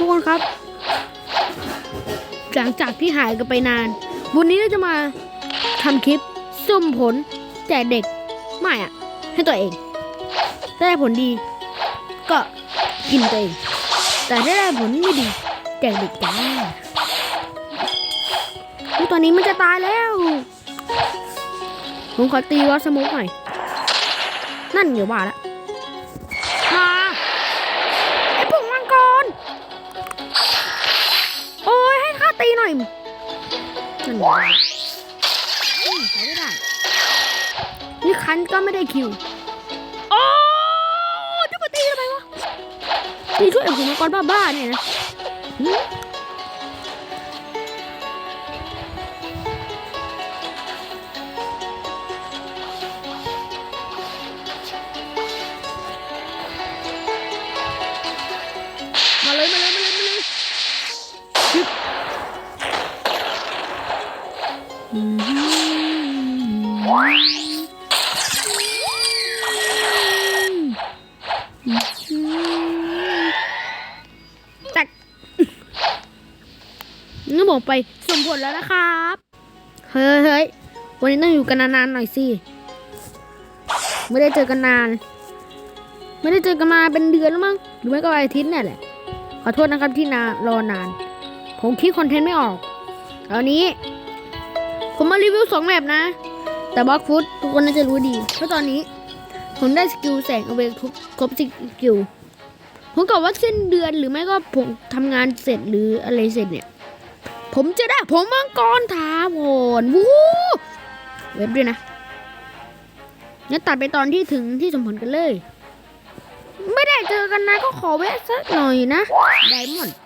ทุกคนครับ หลังจากที่หายกันไปนาน วันนี้เราจะมาทำคลิปสุ่มผลแจกเด็กไม่อะให้ตัวเองถ้าได้ผลดี ก็กินตัวเอง แต่ถ้าได้ผลไม่ดีแจกเด็กจ้าตอนนี้มันจะตายแล้ว ผมขอตีวัดสมุกหน่อย นั่นเดี๋ยวว่าละ ห้ข้าตีหน่อยนั่นไงอืมใช้ไม่ได้ นี่คันก็ไม่ได้คิว โอ้จะมาตีทำไมวะตีช่วยไอ้หัวมังกรบ้าๆเนี่ยนะ ไปสมผลแล้วนะครับ เฮ้ยเฮ้ยวันนี้ต้องอยู่กันนานๆหน่อยสิ ไม่ได้เจอกันนาน ไม่ได้เจอกันมาเป็นเดือนแล้วมั้ง หรือไม่ก็อาทิตย์เนี่ยแหละ ขอโทษนะครับที่นารอนาน ผมคิดคอนเทนต์ไม่ออกตอนนี้ ผมมารีวิวสองแมปนะ แต่บล็อกฟุตทุกคนน่าจะรู้ดี เพราะตอนนี้ ผมได้สกิลแสงเอาไปครบครบสกิลผมกะว่าสิ้นเดือนหรือไม่ก็ผมทำงานเสร็จหรืออะไรเสร็จเนี่ย ผมจะได้ผมมังกรถาวรวู้เว็บด้วยนะงั้นตัดไปตอนที่ถึงที่สมผลกันเลย ไม่ได้เจอกันนะก็ขอแวะสักหน่อยนะ ไดมอนด์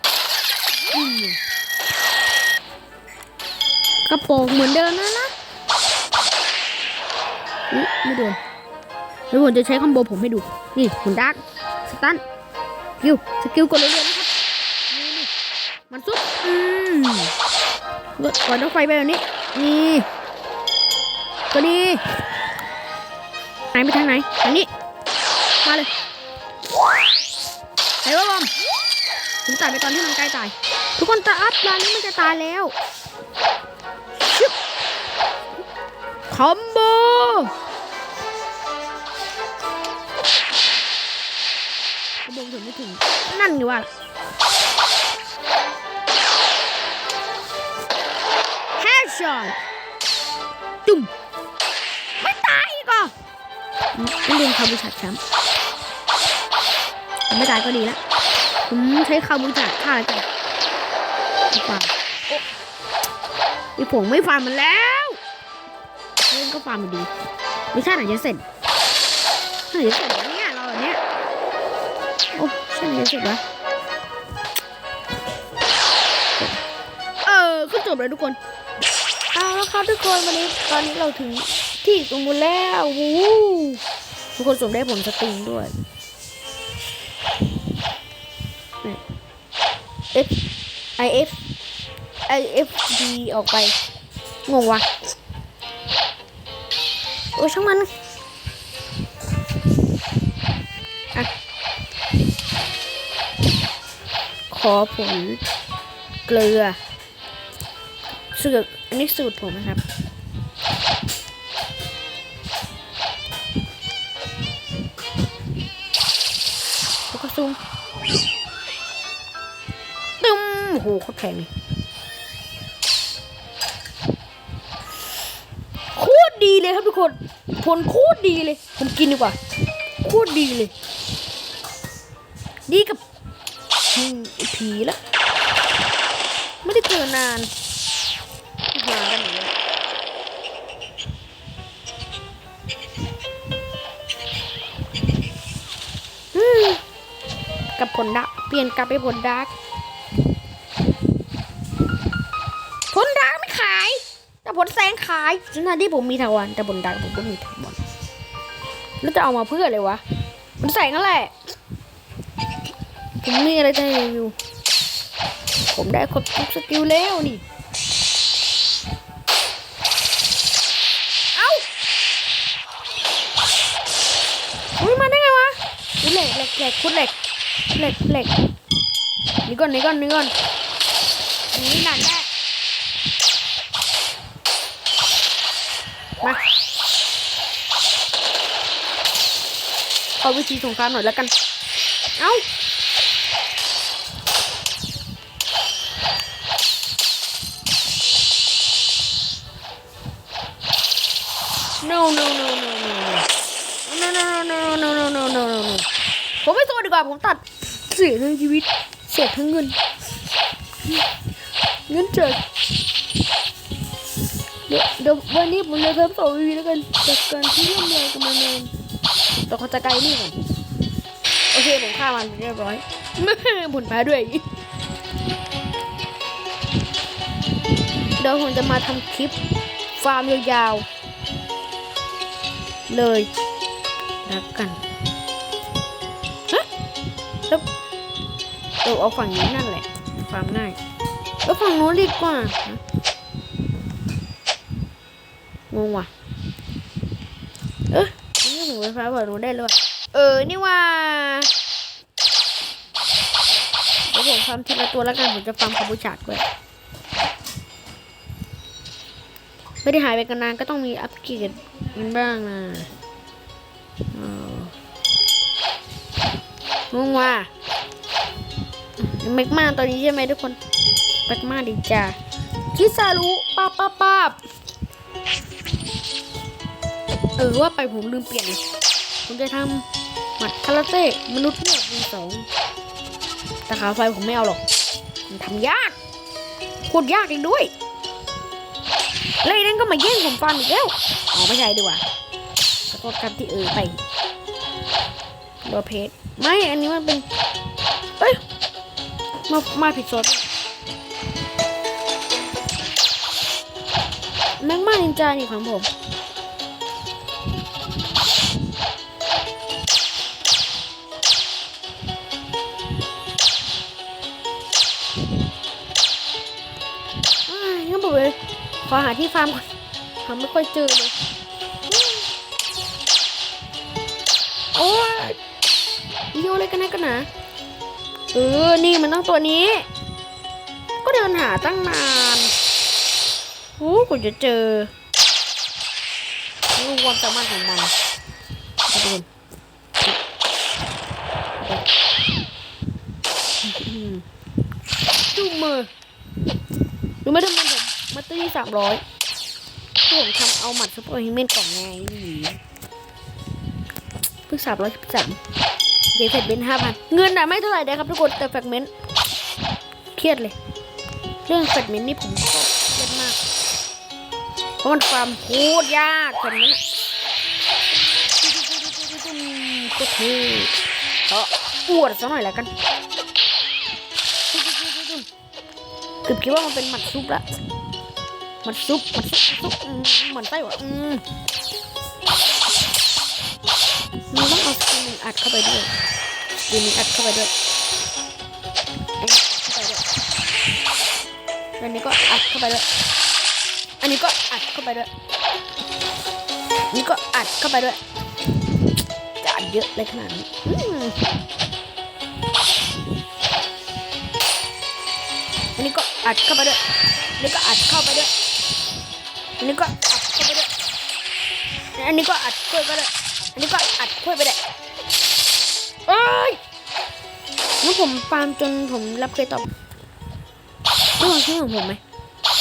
กระโปรงเหมือนเดิมนะนะอุ๊ไม่โดนเดี๋ยวผมจะใช้คอมโบผมให้ดู นี่คุณดักสตันสกิลสกิลกดเรื่อยๆนะครับ นี่นี่มันซุปอืม กดก่อนต้องไฟไปแบบนี้ นี่ก็ดีไหนไปทางไหนทางนี้ มาเลยไหนวะบอมผมตัดไปตอนที่มันใกล้ตาย ทุกคนตาอัพร้านนี้มันจะตายแล้วชึบคอมโบกระบงถึงไม่ถึง นั่นไงวะ ช็อตจุ่มไม่ตายอีกอะไม่เรียนคาบูชัดแชมป์ไม่ตายก็ดีแล้วผมใช้คาบูจัดฆ่าแล้วกันดีกว่าโอ๊ะนี่ผมไม่ฟาร์มมันแล้วเล่นก็ฟาร์มมันดี ไม่ใช่ไหนจะเสร็จไหนจะเสร็จเนี่ยเราแบบเนี้ยโอ้ใช่ไหนจะเสร็จวะเออก็จบเลยทุกคน ครับทุกคนวันนี้ตอนนี้เราถึงที่สมบูรณ์แล้ววู้ทุกคนสมได้ผมสตริงด้วย F I F I F D ออฟดีออกไป งงวะโอ้ช่างมันอะขอผลเกลือสูตร อันนี้สูตรผมนะครับแล้วก็ซูมตึ้มโอ้โหโคตรแพงโคตรดีเลยครับทุกคนผลโคตรดีเลย ผมกินดีกว่า โคตรดีเลย ดีกับไอ้ผีละ ไม่ได้เจอนาน กับผลดักเปลี่ยนกลับไปผลดักผลดังไม่ขาย แต่ผลแซงขายทั้งที่ผมมีทวันแต่ผลดังผมก็มีทวันแล้วจะเอามาเพื่ออะไรวะมันแสงนั่นแหละผมมีอะไรจะรีวิวผมได้ครบทุกสกิลแล้วนี่เอ้าอุ้ยมาได้ไงวะอุ้ยเหล็กเหล็กเหล็กคุณเหล็ก เหล็กเหล็กนี่ก่อนนี่ก่อนนี่ก่อนนี่หนักแน่มาเอาวิธีสงครามหน่อยแล้วกัน เอ้า ดีกว่าผมตัดเสียทั้งชีวิต เสียทั้งเงิน เงินเจ็ดเดี๋ยวเดี๋ยววันนี้ผมจะเริ่มต่อวีแล้วกันจากการที่เริ่มแรงกับมันเองแต่เขาจะไกลนี่ก่อนโอเคผมฆ่ามันเรียบร้อยผลแพ้ด้วยเดี๋ยวผมจะมาทำคลิปฟาร์มยาวๆเลยแล้วกัน แล้วเราเอาฝั่งนี้นั่นแหละฟาร์มง่ายแล้วฝั่งโน้นดีกว่าฮะงงว่ะ เอ๊ะนี่ผมไปฟ้าฝั่งโน้นได้เลยเออ นี่ว่าเดี๋ยวผมฟาร์มทีละตัวแล้วกันผมจะฟาร์มคาบูชาด้วยไม่ได้หายไปกันนานก็ต้องมีอัปเกรดมันบ้างนะ งงว่ะแมกมาตอนนี้ใช่ไหมทุกคนแมกมาดีจ้าคิซารุป้าป้าป้าบเออว่าไปผมลืมเปลี่ยน ผมจะทำหมัดคาราเต้มนุษย์เนี่ยมีสองแต่ขาไฟผมไม่เอาหรอก มันทำยากโคตรยากเลยด้วยแล้วไอ้นั่นก็มาแย่งผมฟันอีกแล้วอ๋อไม่ใช่ดีกว่าขอโทษครับที่เออไป โดเพจไม่อันนี้มันเป็นเอ้ยมามาผิดซดแม็กมานินจานี่ของผมงั้นบอกเลยขอหาที่ฟาร์มก่อนหาไม่ค่อยเจอเลยโอ้ย เลี้ยวอะไรกันนะกันนะเออ นี่มันต้องตัวนี้ ก็เดินหาตั้งนานโอ้กูจะเจอรู้ความสามารถของมันมาดูอืมดูมือรู้ไหมทำไมผมมาตีสามร้อยที่ผมทำเอาหมัดซุปเปอร์ฮิวแมนกล่องไงเพิ่งสามร้อยสิบสาม เดี๋ยวเสร็จเป็นห้าพันเงินอะไม่เท่าไหร่นะครับทุกคนแต่แฟกเมนต์เครียดเลย เรื่องแฟกเมนต์นี่ผมก็เครียดมาก เพราะมันความโคตรยากแฟกเมนต์ก็เท่ก็ปวดสักหน่อยแล้วกันเกือบคิดว่ามันเป็นหมัดซุปละหมัดซุปหมัดซุปซุปมเหมือนไส้หวะอื มันต้องเอาสกินหนึ่งอัดเข้าไปด้วยสกินหนึ่งอัดเข้าไปด้วยอันนี้อัดเข้าไปด้วยอันนี้ก็อัดเข้าไปด้วย อันนี้ก็อัดเข้าไปด้วยจะอัดเยอะเลยขนาดนี้อันนี้ก็อัดเข้าไปด้วยอันนี้ก็อัดเข้าไปด้วยอันนี้ก็อัดเข้าไปด้วยอันนี้ก็อัดเข้าไปด้วยอันนี้ก็ อัดเข้าไปด้เอ้ยงั้นผมฟาร์มจนผมรับเคยตอบไม่ลองชื่อของผมไหม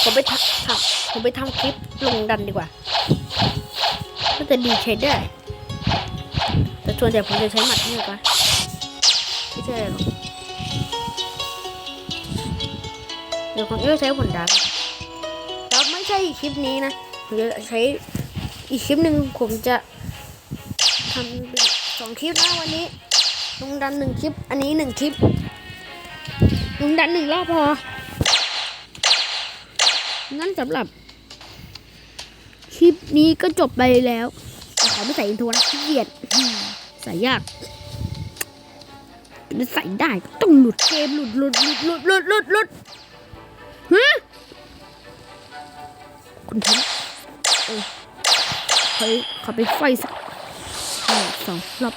ผมไปทำทำผมไปทำคลิปลงดันดีกว่าก็จะดีใช้ได้ แต่ส่วนใหญ่ผมจะใช้หมัดนี่ก่อนไม่ใช่หรอกเดี๋ยวผมจะใช้ผลดับแล้วไม่ใช่คลิปนี้นะผมจะใช้อีกคลิปหนึ่งผมจะทำ คลิปนะวันนี้ลุงดันหนึ่งคลิป อันนี้หนึ่งคลิปลุงดันหนึ่งรอบพองั้นสำหรับ คลิปนี้ก็จบไปแล้วขอไม่ใส่อินโทรนะขี้เกียจใส่ยากจะใส่ได้ก็ต้องหลุดเกมหลุดหลุดหลุดหลุดหลุดหลุดหลุดฮะคุณทำเออขอขอไปไฟสักหนึ่งสองรอบ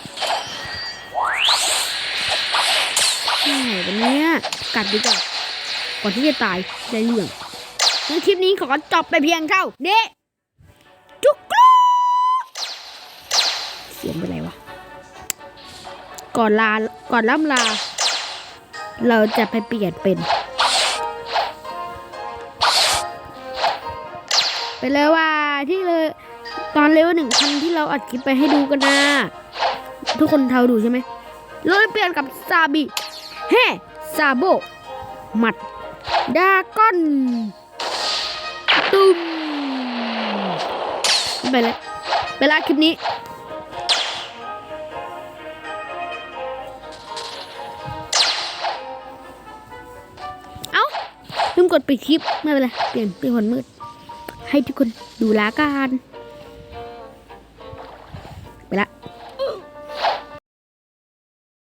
ไห นวันนี้กัดดีกว่าก่อนที่จะตายได้เรื่องงั้นคลิปนี้ขอจบไปเพียงเท่านี้จุกรูเสียงเป็นไรวะ ก่อนลา ก่อนล่ำลา เราจะไปเปลี่ยนเป็น ไปเลยว่าที่เลย ตอนเลเวลหนึ่งพันที่เราอัดคลิปไปให้ดูกันนะ ทุกคนเท่าดูใช่ไหมเราเปลี่ยนกับซาบิ เฮ้ซาโบ หมัด ดาก้อน ตุ้มไปแล้วไปละคลิปนี้เอ้าลืมกดปิดคลิป ไม่เป็นไร เปลี่ยนเป็นคนมืด ให้ทุกคนดูแลกัน